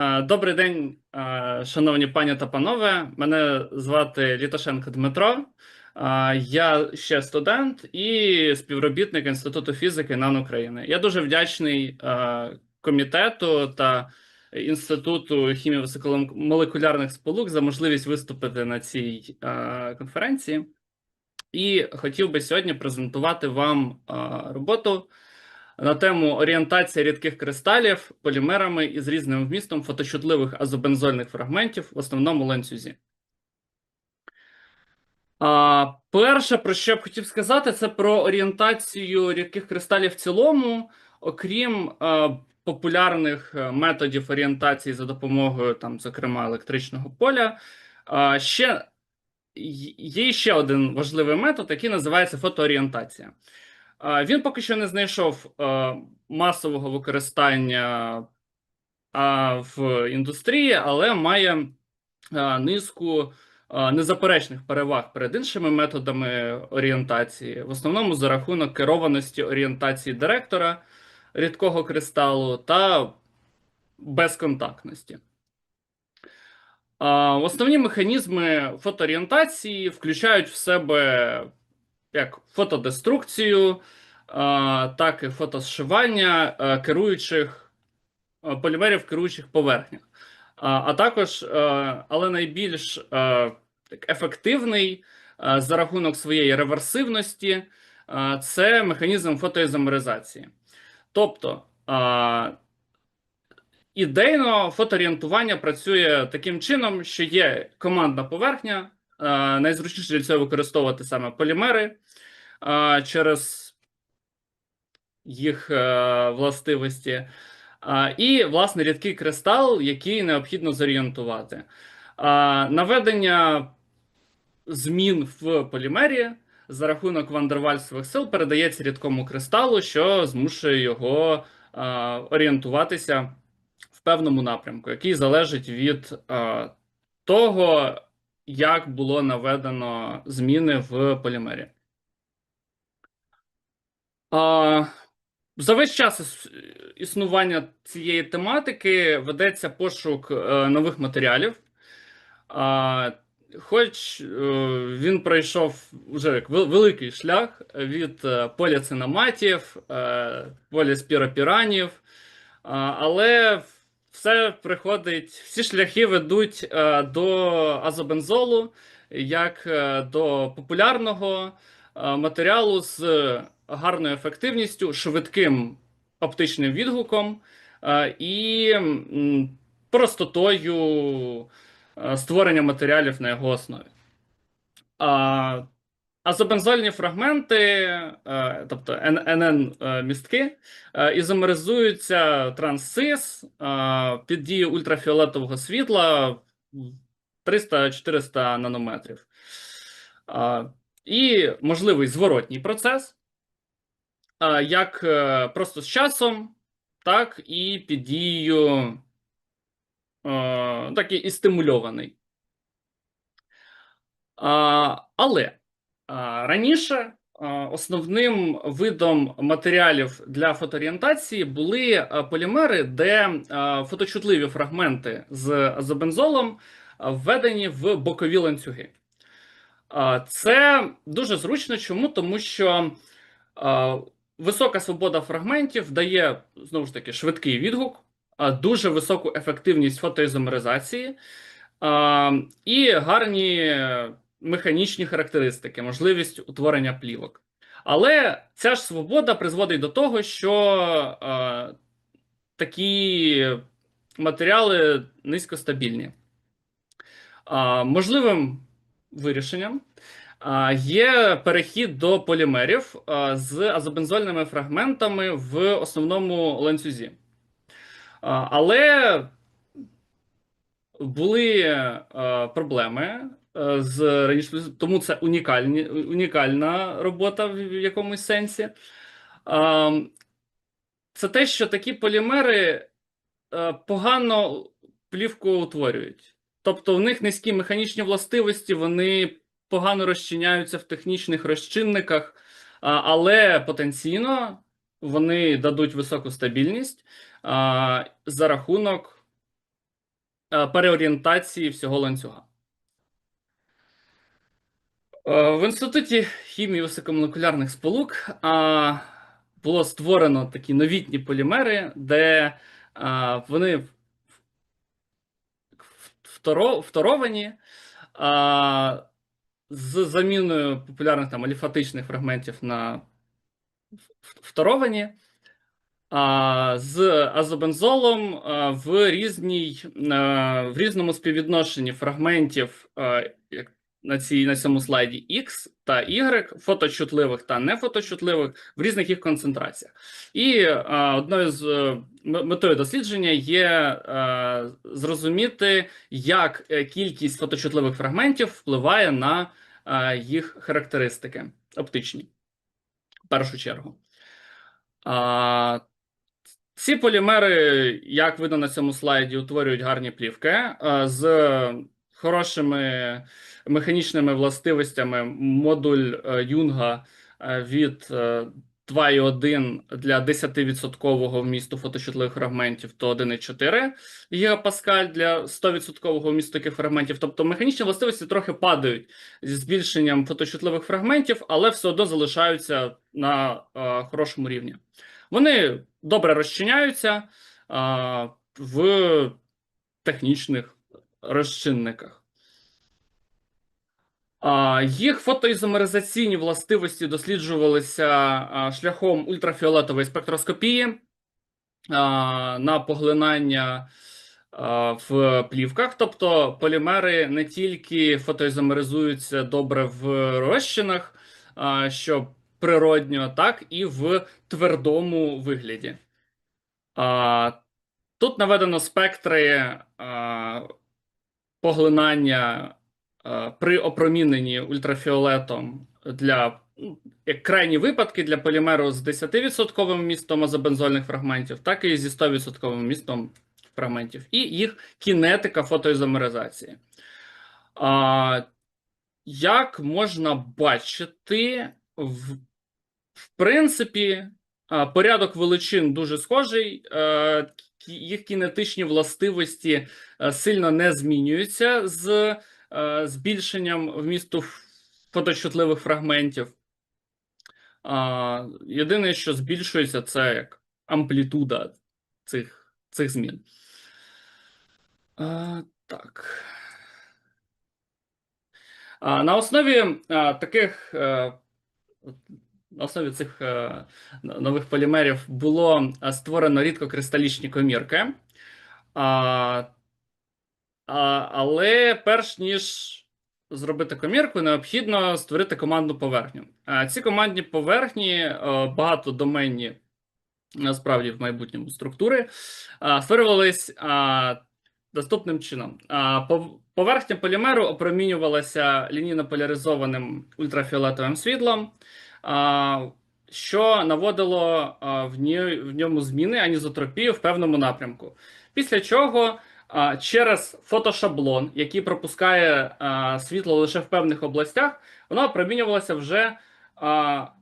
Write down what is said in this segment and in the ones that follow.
Е, Добрий день, е, шановні пані та панове. Мене звати Літошенко Дмитро. Е, Я ще студент і співробітник Інституту фізики НАН України. Я дуже вдячний комітету та Інституту хімії високомолекулярних сполук за можливість виступити на цій конференції. І хотів би сьогодні презентувати вам роботу на тему орієнтація рідких кристалів полімерами із різним вмістом фоточутливих азобензольних фрагментів в основному ланцюзі. А, перше, про що я б хотів сказати, це про орієнтацію рідких кристалів в цілому, окрім е, популярних е, методів орієнтації за допомогою, там, зокрема, електричного поля. А, ще є ще один важливий метод, який називається фотоорієнтація. Він поки що не знайшов е, масового використання в індустрії, але має е, низку е, незаперечних переваг перед іншими методами орієнтації, в основному за рахунок керованості орієнтації директора рідкого кристалу та безконтактності. Основні механізми фотоорієнтації включають в себе як фотодеструкцію, так і фотозшивання а, керуючих полімерів керуючих поверхнях. А, також, але найбільш ефективний за рахунок своєї реверсивності це механізм фотоізомеризації. Тобто, ідейно фотоорієнтування працює таким чином, що є командна поверхня. А, Найзручніше для цього використовувати саме полімери через їх е, властивості. І, власне, рідкий кристал, який необхідно зорієнтувати. Наведення змін в полімері за рахунок вандервальсових сил передається рідкому кристалу, що змушує його орієнтуватися в певному напрямку, який залежить від того, як було наведено зміни в полімері. А, за весь час існування цієї тематики ведеться пошук е, нових матеріалів. А, хоч е, він пройшов вже як великий шлях від е, поліцинаматів, поліспіропіранів, але все приходить, всі шляхи ведуть е, до азобензолу як е, до популярного е, матеріалу з гарною ефективністю, швидким оптичним відгуком е, і простотою е, створення матеріалів на його основі. А, Азобензольні фрагменти, е, тобто НН-містки, е, ізомеризуються транссис е, під дією ультрафіолетового світла 300-400 нанометрів. І можливий зворотній процес, як просто з часом, так і під дією, так і- стимульований. Але раніше основним видом матеріалів для фотоорієнтації були полімери, де фоточутливі фрагменти з азобензолом введені в бокові ланцюги. Це дуже зручно. Чому? Тому що висока свобода фрагментів дає знову ж таки швидкий відгук, дуже високу ефективність фотоізомеризації і гарні механічні характеристики, можливість утворення плівок. Але ця ж свобода призводить до того, що а, такі матеріали низькостабільні. А, можливим вирішенням а, є перехід до полімерів а, з азобензольними фрагментами в основному ланцюзі. А, але були е, проблеми е, з раніше, тому це унікальні, унікальна робота в якомусь сенсі. Це те, що такі полімери е, погано плівку утворюють. Тобто, в них низькі механічні властивості, вони погано розчиняються в технічних розчинниках, але потенційно вони дадуть високу стабільність за рахунок е, переорієнтації всього ланцюга. Е, В інституті хімії високомолекулярних сполук було створено такі новітні полімери, де вони второвані з заміною популярних там аліфатичних фрагментів на второвані. З азобензолом в різній в різному співвідношенні фрагментів як на цій на цьому слайді X та Y, фоточутливих та нефоточутливих в різних їх концентраціях. І а, одною з е, метою дослідження є а, зрозуміти, як е, кількість фоточутливих фрагментів впливає на а, їх характеристики оптичні, в першу чергу. А, ці полімери, як видно на цьому слайді, утворюють гарні плівки е, з хорошими механічними властивостями. Модуль е, Юнга е, від е, 2,1 для 10% вмісту фоточутливих фрагментів, то 1,4 гігапаскаль для 100% вмісту таких фрагментів. Тобто механічні властивості трохи падають зі збільшенням фоточутливих фрагментів, але все одно залишаються на е, хорошому рівні. Вони добре розчиняються а, в технічних розчинниках. Їх фотоізомеризаційні властивості досліджувалися шляхом ультрафіолетової спектроскопії на поглинання в плівках. Тобто полімери не тільки фотоізомеризуються добре в розчинах, що природньо, так і в твердому вигляді. Тут наведено спектри поглинання при опроміненні ультрафіолетом для ну, як крайні випадки для полімеру з 10% містом азобензольних фрагментів, так і зі 100% містом фрагментів, і їх кінетика фотоізомеризації. А, як можна бачити, в в принципі, порядок величин дуже схожий. е, Їх кінетичні властивості е, сильно не змінюються з е, збільшенням вмісту фоточутливих фрагментів. Єдине, що збільшується, це як амплітуда цих, цих змін. А, Так. На основі а, таких е, на основі цих е, нових полімерів було е, створено рідкокристалічні комірки. Але перш ніж зробити комірку, необхідно створити командну поверхню. А, ці командні поверхні е, багатодоменні насправді в майбутньому структури а, створювались наступним чином. Поверхня полімеру опромінювалася лінійно поляризованим ультрафіолетовим світлом, що наводило в ньому зміни анізотропію в певному напрямку. Після чого через фотошаблон, який пропускає світло лише в певних областях, воно опромінювалося вже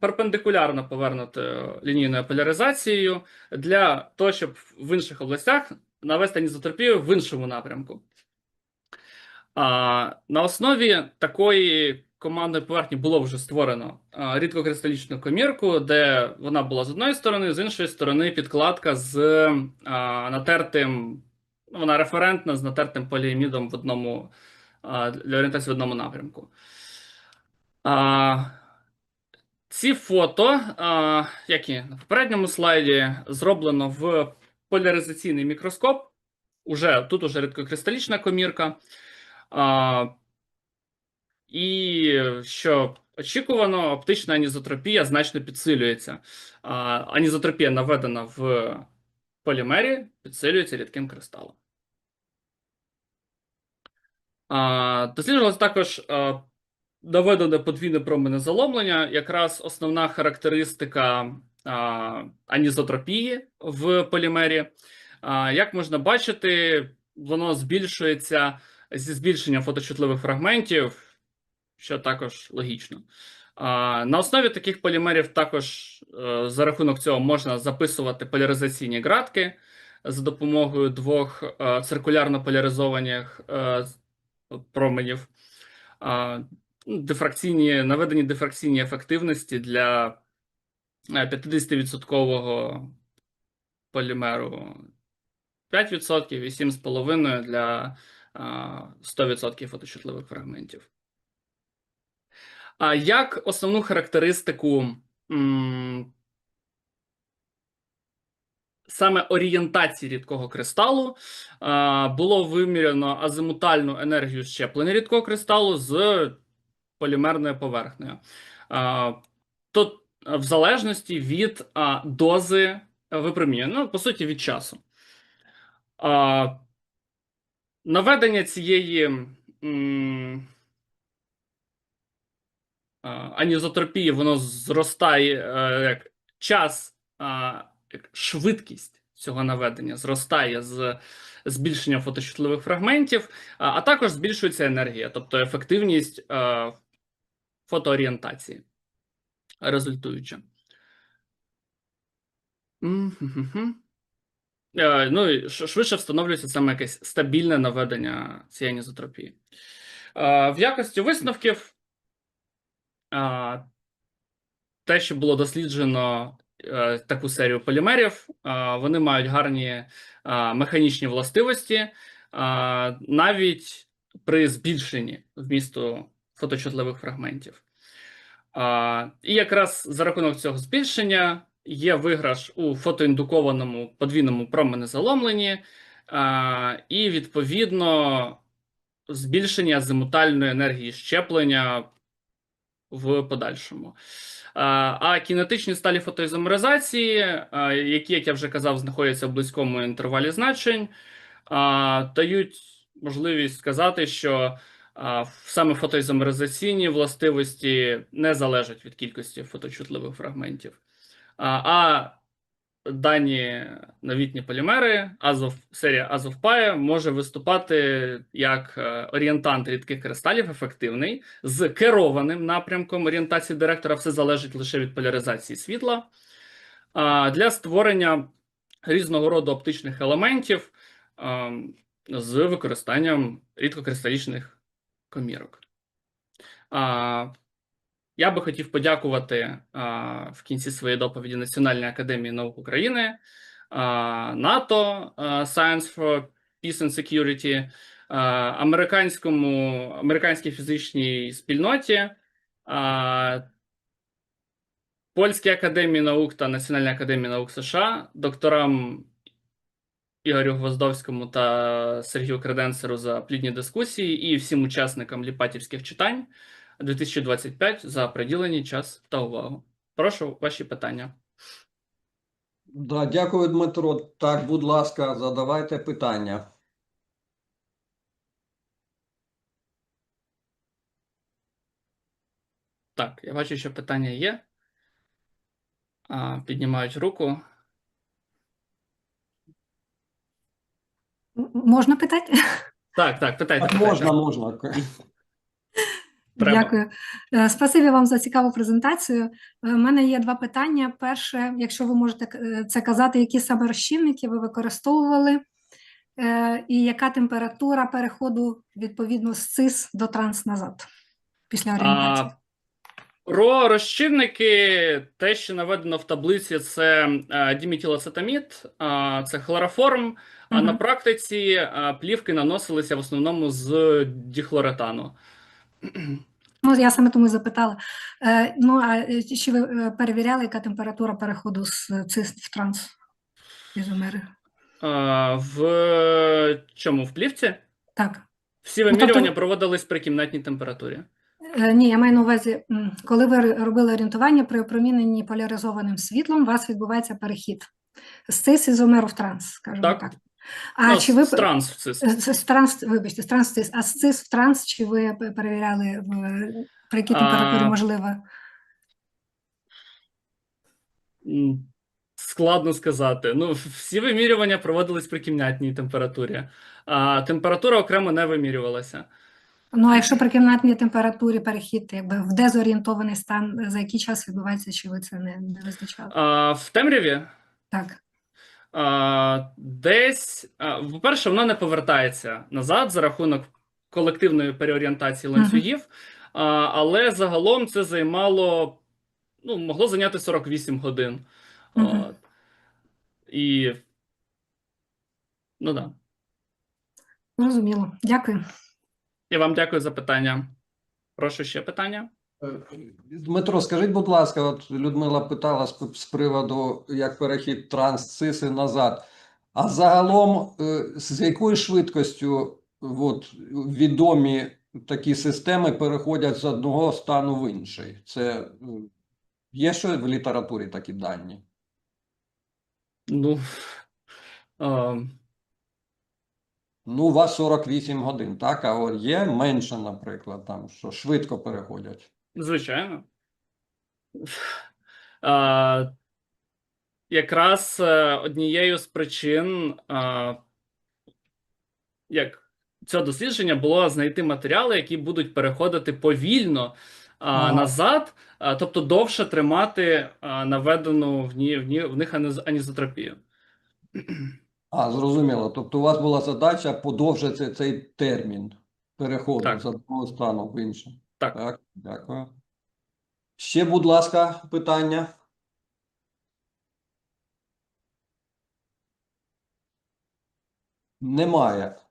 перпендикулярно повернутою лінійною поляризацією для того, щоб в інших областях навести анізотропію в іншому напрямку. На основі такої командної поверхні було вже створено рідкокристалічну комірку, де вона була з одної сторони, з іншої сторони підкладка з натертим, вона референтна з натертим поліамідом в одному для орієнтації в одному напрямку. Ці фото, а, як і на попередньому слайді, зроблено в поляризаційний мікроскоп. Уже, тут уже рідкокристалічна комірка. І що очікувано, оптична анізотропія значно підсилюється. Анізотропія наведена в полімері, підсилюється рідким кристалом. Досліджувалось також доведене подвійне промене заломлення, якраз основна характеристика анізотропії в полімері. Як можна бачити, воно збільшується зі збільшенням фоточутливих фрагментів, що також логічно. На основі таких полімерів також е, за рахунок цього можна записувати поляризаційні градки за допомогою двох е, циркулярно поляризованих е, променів. Ну, Дифракційні, наведені дифракційні ефективності для е, 50% полімеру 5% і 7,5% для 100% фоточутливих фрагментів. А як основну характеристику саме орієнтації рідкого кристалу було виміряно азимутальну енергію щеплення рідкого кристалу з полімерною поверхнею. А, Тут в залежності від дози випромінювання, ну, по суті, від часу. Наведення цієї анізотропії, воно зростає е, як час, швидкість цього наведення зростає з збільшенням фоточутливих фрагментів, а, також збільшується енергія, тобто ефективність е, фотоорієнтації результуюча. Е, Ну і швидше встановлюється саме якесь стабільне наведення цієї анізотропії. Е, В якості висновків те, що було досліджено таку серію полімерів, вони мають гарні механічні властивості, навіть при збільшенні вмісту фоточутливих фрагментів. І якраз за рахунок цього збільшення є виграш у фотоіндукованому подвійному променезаломленні, і відповідно збільшення азимутальної енергії щеплення в подальшому. А, кінетичні сталі фотоізомеризації, які, як я вже казав, знаходяться в близькому інтервалі значень, дають можливість сказати, що саме фотоізомеризаційні властивості не залежать від кількості фоточутливих фрагментів. А дані новітні полімери, Азов, серія Азовпая може виступати як е, орієнтант рідких кристалів, ефективний, з керованим напрямком орієнтації директора. Все залежить лише від поляризації світла. Для створення різного роду оптичних елементів з використанням рідкокристалічних комірок. Я би хотів подякувати а, в кінці своєї доповіді Національній академії наук України, а, НАТО а, Science for Peace and Security, а, американському американській фізичній спільноті, а, Польській академії наук та Національній академії наук США, докторам Ігорю Гвоздовському та Сергію Креденсеру за плідні дискусії і всім учасникам Ліпатівських читань 2025 за приділені час та увагу. Прошу ваші питання. Да, дякую, Дмитро. Так, будь ласка, задавайте питання. Так, я бачу, що питання є. А, піднімають руку. Можна питати? Так, так, питайте. Так, питайте. можна, можна. Треба. Дякую. Е, Спасибі вам за цікаву презентацію. У мене є два питання. Перше, якщо ви можете е, це казати, які саме розчинники ви використовували, е, і яка температура переходу відповідно з цис до транс назад після орієнтації? А, Про розчинники, те, що наведено в таблиці, це е, діметилацетамід, а, це хлороформ. А Мгм. на практиці плівки наносилися в основному з діхлоретану. Ну, я саме тому і запитала. Е, Ну, а е, чи ви е, перевіряли, яка температура переходу з цис в транс ізомери? А, В чому? В плівці? Так. Всі Ну, тобто- вимірювання проводились при кімнатній температурі. Е, Ні, я маю на увазі, коли ви робили орієнтування при опроміненні поляризованим світлом, у вас відбувається перехід з цис ізомеру в транс, скажімо Так. так. А Ну, чи ви з транс в цис. з- з транс, вибачте, з транс цис, а з цис в транс, чи ви перевіряли в при якій температурі А, можливо? Складно сказати. Ну, всі вимірювання проводились при кімнатній температурі, а температура окремо не вимірювалася. Ну, а якщо при кімнатній температурі перехід якби в дезорієнтований стан, за який час відбувається, чи ви це не, не визначали? А в темряві Так. Десь, по-перше, воно не повертається назад за рахунок колективної переорієнтації ланцюгів, а, але загалом це займало, ну, могло зайняти 48 годин. Мгм. От. І, ну да. Зрозуміло. Дякую. Я вам дякую за питання. Прошу ще питання. Е, Дмитро, скажіть, будь ласка, от Людмила питала з, приводу, як перехід трансциси назад. А загалом, е, з якою швидкістю от, відомі такі системи переходять з одного стану в інший? Це є що в літературі такі дані? Ну, а, Ну, у вас 48 годин, так? А от є менше, наприклад, там, що швидко переходять. Звичайно. А, якраз е, однією з причин, а, як цього дослідження було знайти матеріали, які будуть переходити повільно а, Ага. назад, а, тобто довше тримати а, наведену в, ні, в, ні, в них анізотропію. А, зрозуміло. Тобто у вас була задача подовжити цей термін переходу Так. з одного стану в інший. Так. Так, дякую. Ще, будь ласка, питання. Немає.